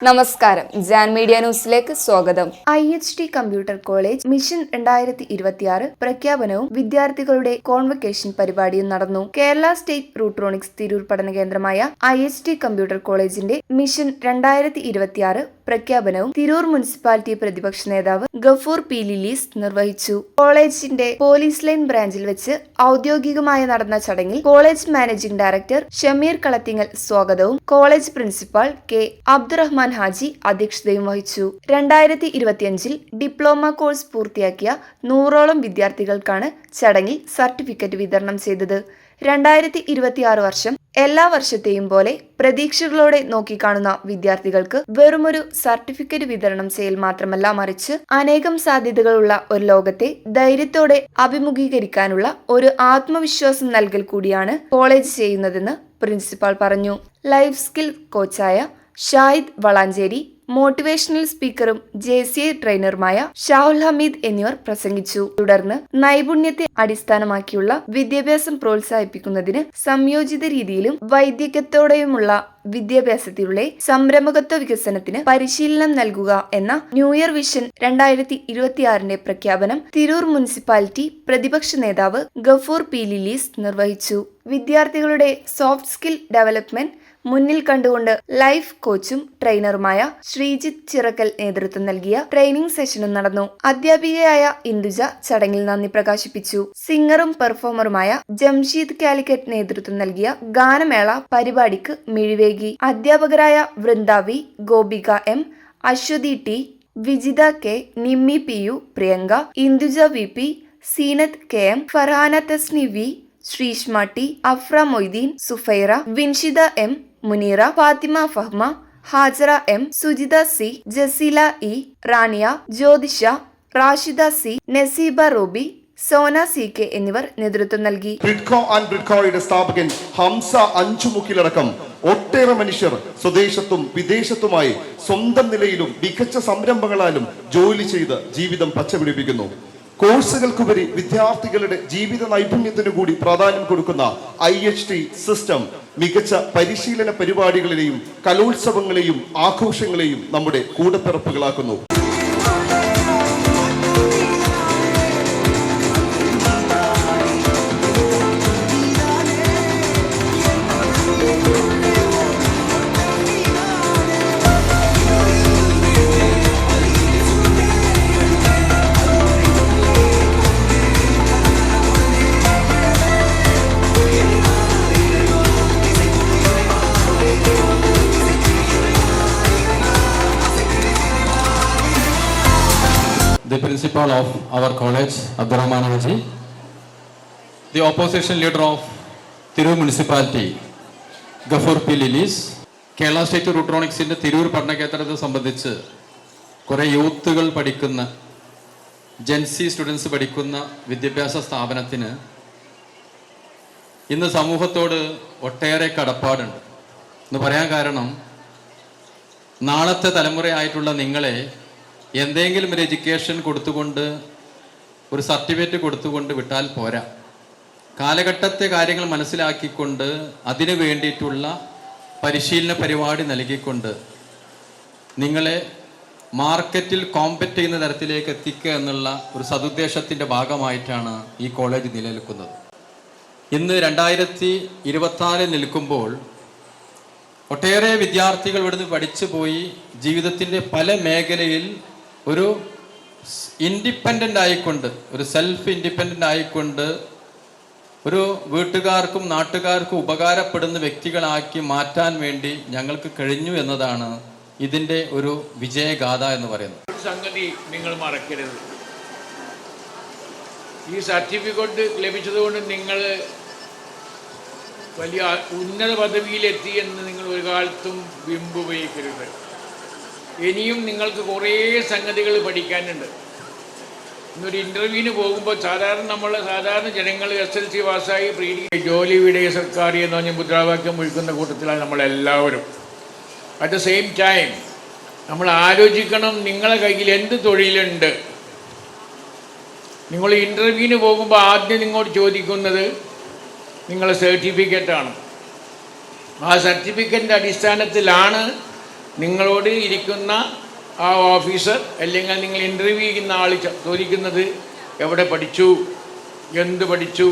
നമസ്കാരം. ജാൻ മീഡിയ ന്യൂസിലേക്ക് സ്വാഗതം. I H T computer college mission രണ്ടായിരത്തി ഇരുപത്തിയാറ് പ്രഖ്യാപനവും വിദ്യാർത്ഥികളുടെ കോൺവക്കേഷൻ പരിപാടിയും നടന്നു. കേരള സ്റ്റേറ്റ് റൂട്രോണിക്സ് തിരൂർ പഠന കേന്ദ്രമായ ഐ എച്ച് ടി കമ്പ്യൂട്ടർ കോളേജിന്റെ മിഷൻ രണ്ടായിരത്തി ഇരുപത്തിയാറ് പ്രഖ്യാപനവും തിരൂർ മുനിസിപ്പാലിറ്റി പ്രതിപക്ഷ നേതാവ് ഗഫൂർ പി ലിലീസ് നിർവഹിച്ചു. കോളേജിന്റെ പോലീസ് ലൈൻ ബ്രാഞ്ചിൽ വെച്ച് ഔദ്യോഗികമായി നടന്ന ചടങ്ങിൽ college managing director Shameer Kalathingal സ്വാഗതവും college principal K Abdurahman Haji അധ്യക്ഷതയും വഹിച്ചു. രണ്ടായിരത്തി ഇരുപത്തിയഞ്ചിൽ ഡിപ്ലോമ കോഴ്സ് പൂർത്തിയാക്കിയ നൂറോളം വിദ്യാർത്ഥികൾക്കാണ് ചടങ്ങിൽ സർട്ടിഫിക്കറ്റ് വിതരണം ചെയ്തത്. രണ്ടായിരത്തി ഇരുപത്തിയാറ് വർഷം എല്ലാ വർഷത്തെയും പോലെ പ്രതീക്ഷകളോടെ നോക്കിക്കാണുന്ന വിദ്യാർത്ഥികൾക്ക് വെറുമൊരു സർട്ടിഫിക്കറ്റ് വിതരണം സെയിൽ മാത്രമല്ല മറിച്ച് അനേകം സാധ്യതകളുള്ള ഒരു ലോകത്തെ ധൈര്യത്തോടെ അഭിമുഖീകരിക്കാനുള്ള ഒരു ആത്മവിശ്വാസം നൽകൽ കൂടിയാണ് കോളേജ് ചെയ്യുന്നതെന്ന് പ്രിൻസിപ്പാൾ പറഞ്ഞു. ലൈഫ് സ്കിൽ കോച്ചായ ഷാഹിദ് വളാഞ്ചേരി മോട്ടിവേഷണൽ സ്പീക്കറും ജെ സി എ ട്രെയിനറുമായ ഷാഹുൽ ഹമീദ് എന്നിവർ പ്രസംഗിച്ചു. തുടർന്ന് നൈപുണ്യത്തെ അടിസ്ഥാനമാക്കിയുള്ള വിദ്യാഭ്യാസം പ്രോത്സാഹിപ്പിക്കുന്നതിന് സംയോജിത രീതിയിലും വൈദ്യകത്തോടെയുമുള്ള വിദ്യാഭ്യാസത്തിലൂടെ സംരംഭകത്വ വികസനത്തിന് പരിശീലനം നൽകുക എന്ന ന്യൂ ഇയർ വിഷൻ രണ്ടായിരത്തി ഇരുപത്തിയാറിന്റെ പ്രഖ്യാപനം തിരൂർ മുനിസിപ്പാലിറ്റി പ്രതിപക്ഷ നേതാവ് ഗഫൂർ പി ലിലീസ് നിർവഹിച്ചു. വിദ്യാർത്ഥികളുടെ സോഫ്റ്റ് സ്കിൽ ഡെവലപ്മെന്റ് മുന്നിൽ കണ്ടുകൊണ്ട് ലൈഫ് കോച്ചും ട്രെയിനറുമായ ശ്രീജിത്ത് ചിറക്കൽ നേതൃത്വം നൽകിയ ട്രെയിനിംഗ് സെഷനും നടന്നു. അധ്യാപികയായ ഇന്ദുജ ചടങ്ങിൽ നന്ദി പ്രകാശിപ്പിച്ചു. സിംഗറും പെർഫോമറുമായ ജംഷീദ് കാലിക്കറ്റ് നേതൃത്വം നൽകിയ ഗാനമേള പരിപാടിക്ക് മിഴിവേകി. അധ്യാപകരായ Vrindavi Gopika M Aswathi T Vijitha K Nimmi P U Priyanka Induja V P Seenath K M Farhana Thasni V Sreeshma T Afra Moideen Sufaira Vinshitha M Muneera Fathima Fahma Hajara M Sujitha C Jaseela E Rania Jyothisha Rashida C Naseeba Roby Sona C K എന്നിവർ നേതൃത്വം നൽകി. Bridco and ബ്രിഡ്കോയുടെ സ്ഥാപകൻ ഹംസ അഞ്ചുമുക്കിലടക്കം ഒട്ടേറെ മനുഷ്യർ സ്വദേശത്തും വിദേശത്തുമായി സ്വന്തം നിലയിലും മികച്ച സംരംഭങ്ങളാലും ജോലി ചെയ്ത് ജീവിതം പച്ചപിടിപ്പിക്കുന്നു. കോഴ്സുകൾക്കുപരി വിദ്യാർത്ഥികളുടെ ജീവിത നൈപുണ്യത്തിനു കൂടി പ്രാധാന്യം കൊടുക്കുന്ന ഐ സിസ്റ്റം മികച്ച പരിശീലന പരിപാടികളെയും കലോത്സവങ്ങളെയും ആഘോഷങ്ങളെയും നമ്മുടെ കൂടപ്പിറപ്പുകളാക്കുന്നു. The principal of our college, Abdurrahman Haji, the opposition leader of Thiru municipality, Gafur P. Lilis, Kerala state റൂട്രോണിക്സിന്റെ Tirur പഠനകേന്ദ്രത്തെ സംബന്ധിച്ച് കുറേ യൂത്തുകൾ പഠിക്കുന്ന ജെൻസി സ്റ്റുഡൻസ് പഠിക്കുന്ന വിദ്യാഭ്യാസ സ്ഥാപനത്തിന് ഇന്ന് സമൂഹത്തോട് ഒട്ടേറെ കടപ്പാടുണ്ട്. എന്ന് പറയാൻ കാരണം നാളത്തെ തലമുറയായിട്ടുള്ള നിങ്ങളെ എന്തെങ്കിലും ഒരു എഡ്യൂക്കേഷൻ കൊടുത്തുകൊണ്ട് ഒരു സർട്ടിഫിക്കറ്റ് കൊടുത്തുകൊണ്ട് വിട്ടാൽ പോരാ. കാലഘട്ടത്തെ കാര്യങ്ങൾ മനസ്സിലാക്കിക്കൊണ്ട് അതിനു വേണ്ടിയിട്ടുള്ള പരിശീലന പരിപാടി നൽകിക്കൊണ്ട് നിങ്ങളെ മാർക്കറ്റിൽ കോമ്പറ്റ് ചെയ്യുന്ന തരത്തിലേക്ക് എത്തിക്കുക എന്നുള്ള ഒരു സതുദ്ദേശത്തിന്റെ ഭാഗമായിട്ടാണ് ഈ കോളേജ് നിലനിൽക്കുന്നത്. ഇന്ന് രണ്ടായിരത്തി ഇരുപത്തിനാലിൽ നിൽക്കുമ്പോൾ ഒട്ടേറെ വിദ്യാർത്ഥികൾ ഇവിടുന്ന് പഠിച്ചു പോയി ജീവിതത്തിന്റെ പല മേഖലയിൽ ഒരു ഇൻഡിപെൻഡന്റ് ആയിക്കൊണ്ട് ഒരു സെൽഫ് ഇൻഡിപെൻഡന്റ് ആയിക്കൊണ്ട് ഒരു വീട്ടുകാർക്കും നാട്ടുകാർക്കും ഉപകാരപ്പെടുന്ന വ്യക്തികളാക്കി മാറ്റാൻ വേണ്ടി ഞങ്ങൾക്ക് കഴിഞ്ഞു എന്നതാണ് ഇതിന്റെ ഒരു വിജയഗാഥ എന്ന് പറയുന്നത്. സംഗതി നിങ്ങൾ മറക്കരുത്. ഈ സർട്ടിഫിക്കറ്റ് ലഭിച്ചതുകൊണ്ട് നിങ്ങൾ വലിയ ഉന്നത പദവിയിലെത്തി എന്ന് നിങ്ങൾ ഒരു കാലത്തും ബിംബുപയോഗിക്കരുത് ഇനിയും നിങ്ങൾക്ക് കുറേ സംഗതികൾ പഠിക്കാനുണ്ട്. ഇന്നൊരു ഇന്റർവ്യൂവിന് പോകുമ്പോൾ സാധാരണ നമ്മൾ സാധാരണ ജനങ്ങൾ എസ് എൽ സി പാസ്സായി പ്രീ ജോലി വിടയ സർക്കാർ എന്ന് പറഞ്ഞ മുദ്രാവാക്യം വിളിക്കുന്ന കൂട്ടത്തിലാണ് നമ്മളെല്ലാവരും. അറ്റ് ദ സെയിം ടൈം നമ്മൾ ആലോചിക്കണം നിങ്ങളെ കയ്യിൽ എന്ത് തൊഴിലുണ്ട്. നിങ്ങൾ ഇന്റർവ്യൂവിന് പോകുമ്പോൾ ആദ്യം നിങ്ങളോട് ചോദിക്കുന്നത് നിങ്ങളെ സർട്ടിഫിക്കറ്റാണ്. ആ സർട്ടിഫിക്കറ്റിന്റെ അടിസ്ഥാനത്തിലാണ് നിങ്ങളോട് ഇരിക്കുന്ന ആ ഓഫീസർ അല്ലെങ്കിൽ നിങ്ങൾ ഇന്റർവ്യൂ ചെയ്യുന്ന ആൾ ചോദിക്കുന്നത് എവിടെ പഠിച്ചു? എന്ത് പഠിച്ചു?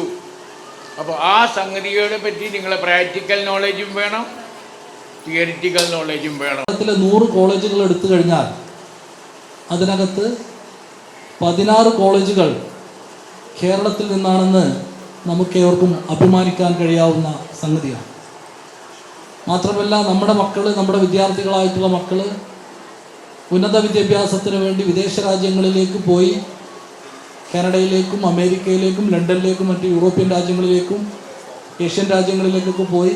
അപ്പോൾ ആ സംഗതികളെ പറ്റി നിങ്ങളെ പ്രാക്ടിക്കൽ നോളജും വേണം തിയറിറ്റിക്കൽ നോളജും വേണം. കേരളത്തിലെ നൂറ് കോളേജുകൾ എടുത്തു കഴിഞ്ഞാൽ അതിനകത്ത് പതിനാറ് കോളേജുകൾ കേരളത്തിൽ നിന്നാണെന്ന് നമുക്കേവർക്കും അഭിമാനിക്കാൻ കഴിയാവുന്ന സംഗതിയാണ്. മാത്രമല്ല നമ്മുടെ മക്കൾ നമ്മുടെ വിദ്യാർത്ഥികളായിട്ടുള്ള മക്കൾ ഉന്നത വിദ്യാഭ്യാസത്തിന് വേണ്ടി വിദേശ രാജ്യങ്ങളിലേക്ക് പോയി കാനഡയിലേക്കും അമേരിക്കയിലേക്കും ലണ്ടനിലേക്കും മറ്റ് യൂറോപ്യൻ രാജ്യങ്ങളിലേക്കും ഏഷ്യൻ രാജ്യങ്ങളിലേക്കൊക്കെ പോയി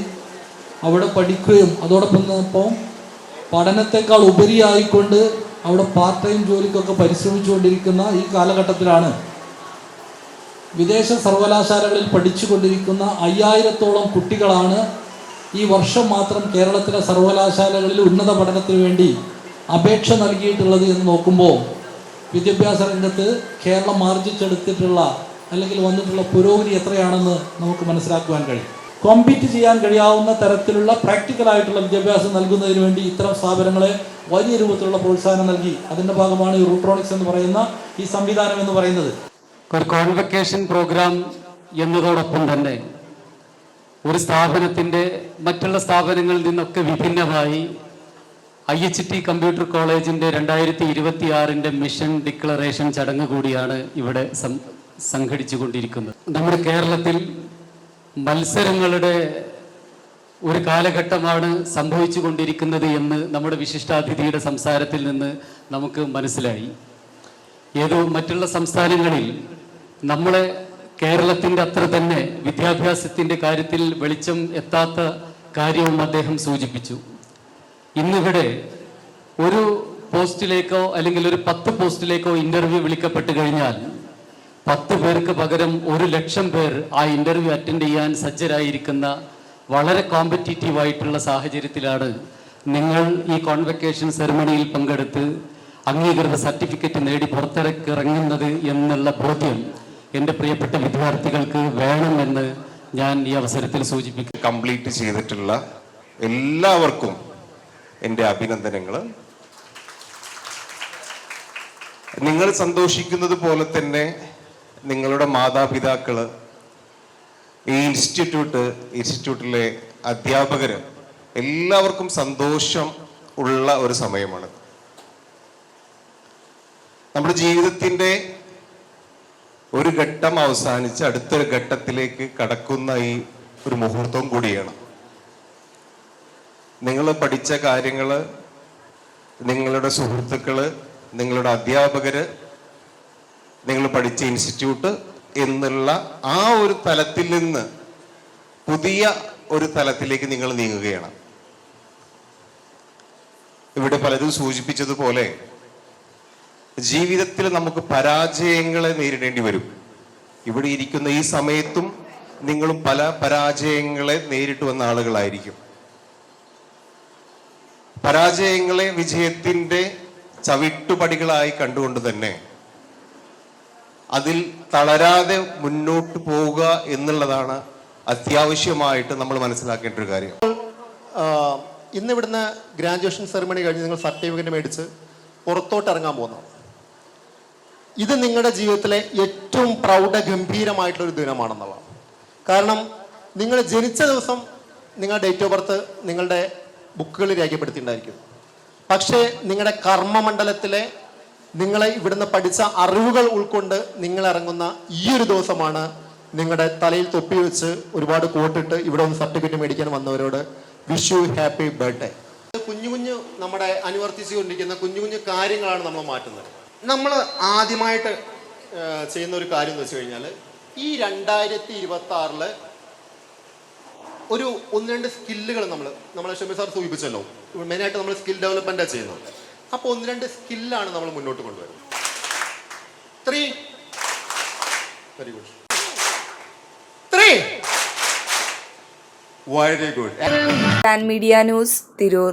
അവിടെ പഠിക്കുകയും അതോടൊപ്പം ഒപ്പം പഠനത്തെക്കാൾ ഉപരിയായിക്കൊണ്ട് അവിടെ പാർട്ട് ടൈം ജോലിക്കൊക്കെ പരിശ്രമിച്ചുകൊണ്ടിരിക്കുന്ന ഈ കാലഘട്ടത്തിലാണ് വിദേശ സർവകലാശാലകളിൽ പഠിച്ചുകൊണ്ടിരിക്കുന്ന അയ്യായിരത്തോളം കുട്ടികളാണ് ഈ വർഷം മാത്രം കേരളത്തിലെ സർവകലാശാലകളിൽ ഉന്നത പഠനത്തിന് വേണ്ടി അപേക്ഷ നൽകിയിട്ടുള്ളത് എന്ന് നോക്കുമ്പോൾ വിദ്യാഭ്യാസ രംഗത്ത് കേരളം ആർജിച്ചെടുത്തിട്ടുള്ള അല്ലെങ്കിൽ വന്നിട്ടുള്ള പുരോഗതി എത്രയാണെന്ന് നമുക്ക് മനസ്സിലാക്കുവാൻ കഴിയും. കോമ്പീറ്റ് ചെയ്യാൻ കഴിയാവുന്ന തരത്തിലുള്ള പ്രാക്ടിക്കൽ ആയിട്ടുള്ള വിദ്യാഭ്യാസം നൽകുന്നതിന് വേണ്ടി ഇത്തരം സ്ഥാപനങ്ങളെ വലിയ രൂപത്തിലുള്ള പ്രോത്സാഹനം നൽകി. അതിന്റെ ഭാഗമാണ് ഈ റൂട്രോണിക്സ് എന്ന് പറയുന്ന ഈ സംവിധാനം എന്ന് പറയുന്നത്. ഒരു കോൺവെക്കേഷൻ പ്രോഗ്രാം എന്നതോടൊപ്പം തന്നെ ഒരു സ്ഥാപനത്തിന്റെ മറ്റുള്ള സ്ഥാപനങ്ങളിൽ നിന്നൊക്കെ വിഭിന്നമായി ഐ എച്ച് ടി കമ്പ്യൂട്ടർ കോളേജിന്റെ രണ്ടായിരത്തി ഇരുപത്തി ആറിന്റെ മിഷൻ ഡിക്ലറേഷൻ ചടങ്ങ് കൂടിയാണ് ഇവിടെ സംഘടിച്ചുകൊണ്ടിരിക്കുന്നത്. നമ്മുടെ കേരളത്തിൽ മത്സരങ്ങളുടെ ഒരു കാലഘട്ടമാണ് സംഭവിച്ചു കൊണ്ടിരിക്കുന്നത് എന്ന് നമ്മുടെ വിശിഷ്ടാതിഥിയുടെ സംസാരത്തിൽ നിന്ന് നമുക്ക് മനസ്സിലായി. ഏതോ മറ്റുള്ള സംസ്ഥാനങ്ങളിൽ നമ്മളെ കേരളത്തിന്റെ അത്ര തന്നെ വിദ്യാഭ്യാസത്തിന്റെ കാര്യത്തിൽ വെളിച്ചം എത്താത്ത കാര്യവും അദ്ദേഹം സൂചിപ്പിച്ചു. ഇന്നിവിടെ ഒരു പോസ്റ്റിലേക്കോ അല്ലെങ്കിൽ ഒരു പത്ത് പോസ്റ്റിലേക്കോ ഇന്റർവ്യൂ വിളിക്കപ്പെട്ട് കഴിഞ്ഞാൽ പത്ത് പേർക്ക് പകരം ഒരു ലക്ഷം പേർ ആ ഇന്റർവ്യൂ അറ്റൻഡ് ചെയ്യാൻ സജ്ജരായിരിക്കുന്ന വളരെ കോമ്പറ്റീറ്റീവ് ആയിട്ടുള്ള സാഹചര്യത്തിലാണ് നിങ്ങൾ ഈ കോൺവെക്കേഷൻ സെറമണിയിൽ പങ്കെടുത്ത് അംഗീകൃത സർട്ടിഫിക്കറ്റ് നേടി പുറത്തിറക്കിറങ്ങുന്നത് എന്നുള്ള ബോധ്യം എന്റെ പ്രിയപ്പെട്ട വിദ്യാർത്ഥികൾക്ക് വേണമെന്ന് ഞാൻ ഈ അവസരത്തിൽ സൂചിപ്പിക്കും കംപ്ലീറ്റ് ചെയ്തിട്ടുള്ള എല്ലാവർക്കും എന്റെ അഭിനന്ദനങ്ങൾ നിങ്ങൾ സന്തോഷിക്കുന്നത് പോലെ തന്നെ നിങ്ങളുടെ മാതാപിതാക്കൾ ഈ ഇൻസ്റ്റിറ്റ്യൂട്ട് ഇൻസ്റ്റിറ്റ്യൂട്ടിലെ അധ്യാപകർ എല്ലാവർക്കും സന്തോഷം ഉള്ള ഒരു സമയമാണ്. നമ്മുടെ ജീവിതത്തിന്റെ ഒരു ഘട്ടം അവസാനിച്ച് അടുത്തൊരു ഘട്ടത്തിലേക്ക് കടക്കുന്ന ഈ ഒരു മുഹൂർത്തവും കൂടിയാണ്. നിങ്ങൾ പഠിച്ച കാര്യങ്ങൾ നിങ്ങളുടെ സുഹൃത്തുക്കൾ നിങ്ങളുടെ അധ്യാപകർ നിങ്ങൾ പഠിച്ച ഇൻസ്റ്റിറ്റ്യൂട്ട് എന്നുള്ള ആ ഒരു തലത്തിൽ നിന്ന് പുതിയ ഒരു തലത്തിലേക്ക് നിങ്ങൾ നീങ്ങുകയാണ്. ഇവിടെ പലരും സൂചിപ്പിച്ചതുപോലെ ജീവിതത്തിൽ നമുക്ക് പരാജയങ്ങളെ നേരിടേണ്ടി വരും. ഇവിടെ ഇരിക്കുന്ന ഈ സമയത്തും നിങ്ങളും പല പരാജയങ്ങളെ നേരിട്ട് വന്ന ആളുകളായിരിക്കും. പരാജയങ്ങളെ വിജയത്തിന്റെ ചവിട്ടുപടികളായി കണ്ടുകൊണ്ട് തന്നെ അതിൽ തളരാതെ മുന്നോട്ട് പോവുക എന്നുള്ളതാണ് അത്യാവശ്യമായിട്ട് നമ്മൾ മനസ്സിലാക്കേണ്ട ഒരു കാര്യം. ഇന്ന് ഇവിടുന്ന് ഗ്രാജുവേഷൻ സെറിമണി കഴിഞ്ഞ് നിങ്ങൾ സർട്ടിഫിക്കറ്റ് മേടിച്ച് പുറത്തോട്ട് ഇറങ്ങാൻ പോകുന്നു. ഇത് നിങ്ങളുടെ ജീവിതത്തിലെ ഏറ്റവും പ്രൗഢ ഗംഭീരമായിട്ടുള്ള ഒരു ദിനമാണെന്നുള്ളതാണ്. കാരണം നിങ്ങൾ ജനിച്ച ദിവസം നിങ്ങളുടെ ഡേറ്റ് ഓഫ് ബർത്ത് നിങ്ങളുടെ ബുക്കുകളിൽ രേഖപ്പെടുത്തിയിട്ടുണ്ടായിരിക്കും. പക്ഷേ നിങ്ങളുടെ കർമ്മമണ്ഡലത്തിലെ നിങ്ങളെ ഇവിടുന്ന് പഠിച്ച അറിവുകൾ ഉൾക്കൊണ്ട് നിങ്ങൾ ഇറങ്ങുന്ന ഈ ഒരു ദിവസമാണ് നിങ്ങളുടെ തലയിൽ തൊപ്പി വെച്ച് ഒരുപാട് കോട്ടിട്ട് ഇവിടെ ഒന്ന് സർട്ടിഫിക്കറ്റ് മേടിക്കാൻ വന്നവരോട് വിഷ് യു ഹാപ്പി ബർത്ത്ഡേ കുഞ്ഞു കുഞ്ഞു നമ്മുടെ അനുവർത്തിച്ചുകൊണ്ടിരിക്കുന്ന കുഞ്ഞു കുഞ്ഞു കാര്യങ്ങളാണ് നമ്മൾ മാറ്റുന്നത്. നമ്മൾ ആദ്യമായിട്ട് ചെയ്യുന്ന ഒരു കാര്യം എന്ന് വെച്ച് കഴിഞ്ഞാൽ ഈ രണ്ടായിരത്തി ഇരുപത്തി ആറിൽ ഒരു ഒന്ന് രണ്ട് സ്കില്ലുകൾ നമ്മൾ നമ്മളെ ഷമി സാർ സൂചിപ്പിച്ചല്ലോ. മെയിനായിട്ട് നമ്മൾ സ്കിൽ ഡെവലപ്മെന്റാണ് ചെയ്യുന്നത്. അപ്പോൾ ഒന്ന് രണ്ട് സ്കില്ലാണ് നമ്മൾ മുന്നോട്ട് കൊണ്ടുവരുന്നത്. Three very good three very good media news Tirur